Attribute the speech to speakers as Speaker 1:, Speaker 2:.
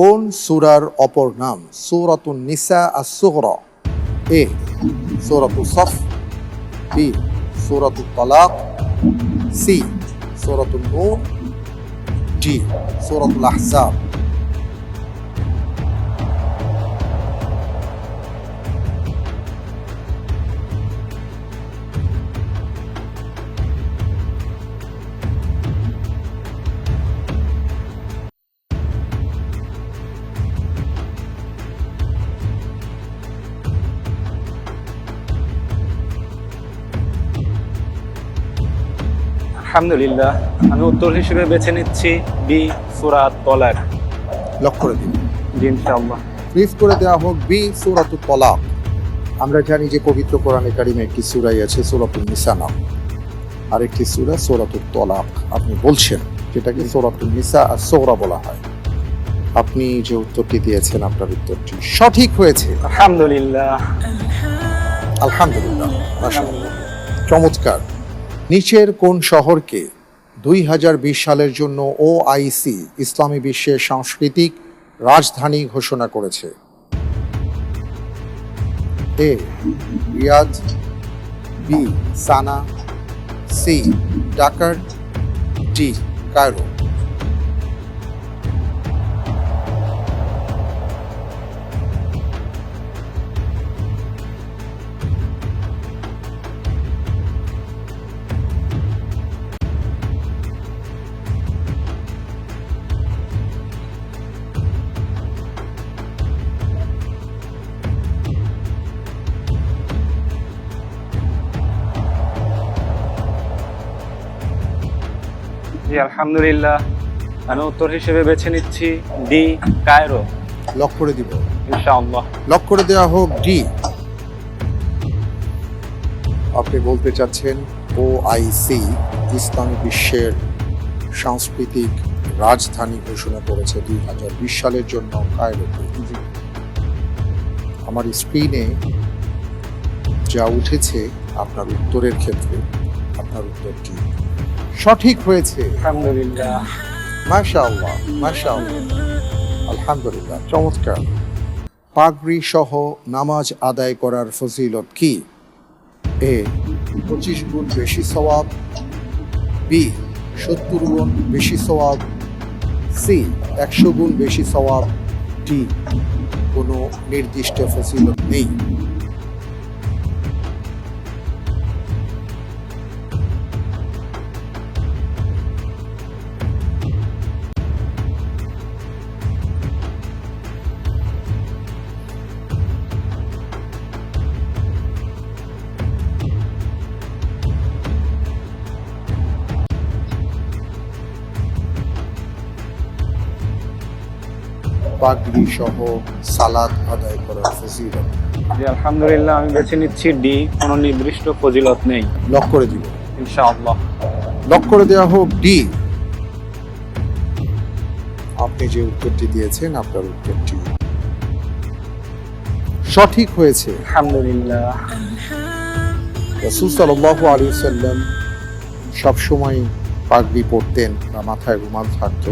Speaker 1: কোন সুরার অপর নাম? সুরাতুন নিসা আর সুহর এ, সুরাতু সফ, বি, সুরাতু তালাক, সি সুরাতুন নূর, ডি, সুরাতুল আহজাব।
Speaker 2: আলহামদুলিল্লাহ আমি উত্তর হিসেবে বেছে নিচ্ছি বি সুরাত তলাক।
Speaker 1: লক করে দিন।
Speaker 2: ইনশাআল্লাহ।
Speaker 1: ব্রিফ করে দেওয়া হোক বি সূরাতুত তালাক। আমরা জানি যে পবিত্র কোরআনে কারিমে একটি সূরাই আছে সূরাতুন নিসা নাম আরেকটি সূরা সূরাতুত তালাক। আপনি বলছেন যেটাকে সূরাতুন নিসা আর সোহরা বলা হয়। আপনি যে উত্তরটি দিয়েছেন আপনার উত্তরটি সঠিক হয়েছে।
Speaker 2: আলহামদুলিল্লাহ।
Speaker 1: আলহামদুলিল্লাহ মাশাআল্লাহ। চমৎকার। নিচের কোন শহরকে দুই হাজার বিশ সালের জন্য ওআইসি আইসি ইসলামী বিশ্বের সাংস্কৃতিক রাজধানী ঘোষণা করেছে? A Riyadh B, Sanaa, C Dakar D, Cairo.
Speaker 2: জি আলহামদুলিল্লাহ। আমি উত্তর হিসেবে বেছে নিচ্ছি ডি কায়রো।
Speaker 1: লক করে দিব।
Speaker 2: ইনশাআল্লাহ।
Speaker 1: লক করে দেওয়া হোক ডি। আপনি বলতে চাচ্ছেন ও আইসি ইসলামী বিশ্বের সাংস্কৃতিক রাজধানী ঘোষণা করেছে দুই হাজার বিশ সালের জন্য কায়রোকে আমার স্ক্রিনে যা উঠেছে আপনার উত্তরের ক্ষেত্রে আপনার উত্তর উত্তরটি সঠিক হয়েছে। আলহামদুলিল্লাহ। চমৎকার। পাগড়ি সহ নামাজ আদায় করার ফজিলত কি? এ পঁচিশ গুণ বেশি সওয়াব। বি সত্তর গুণ বেশি সওয়াব। সি একশো গুণ বেশি সওয়াব। ডি কোনো নির্দিষ্ট ফজিলত নেই। পাগড়ি সহ সালাদ আদায় করার ফজিলত।
Speaker 2: জি আলহামদুলিল্লাহ আমি বেছে নিচ্ছি ডি কোনো নির্দিষ্ট ফজিলত নেই।
Speaker 1: লক করে দিব।
Speaker 2: ইনশাআল্লাহ।
Speaker 1: লক করে দেওয়া হোক ডি। আপনি যে উত্তরটি দিয়েছেন আপনার উত্তরটি সঠিক হয়েছে।
Speaker 2: আলহামদুলিল্লাহ।
Speaker 1: রসুল সাল্লাহ আলী সাল্লাম সবসময় পাগড়ি পরতেন বা মাথায় রুমাল থাকতো।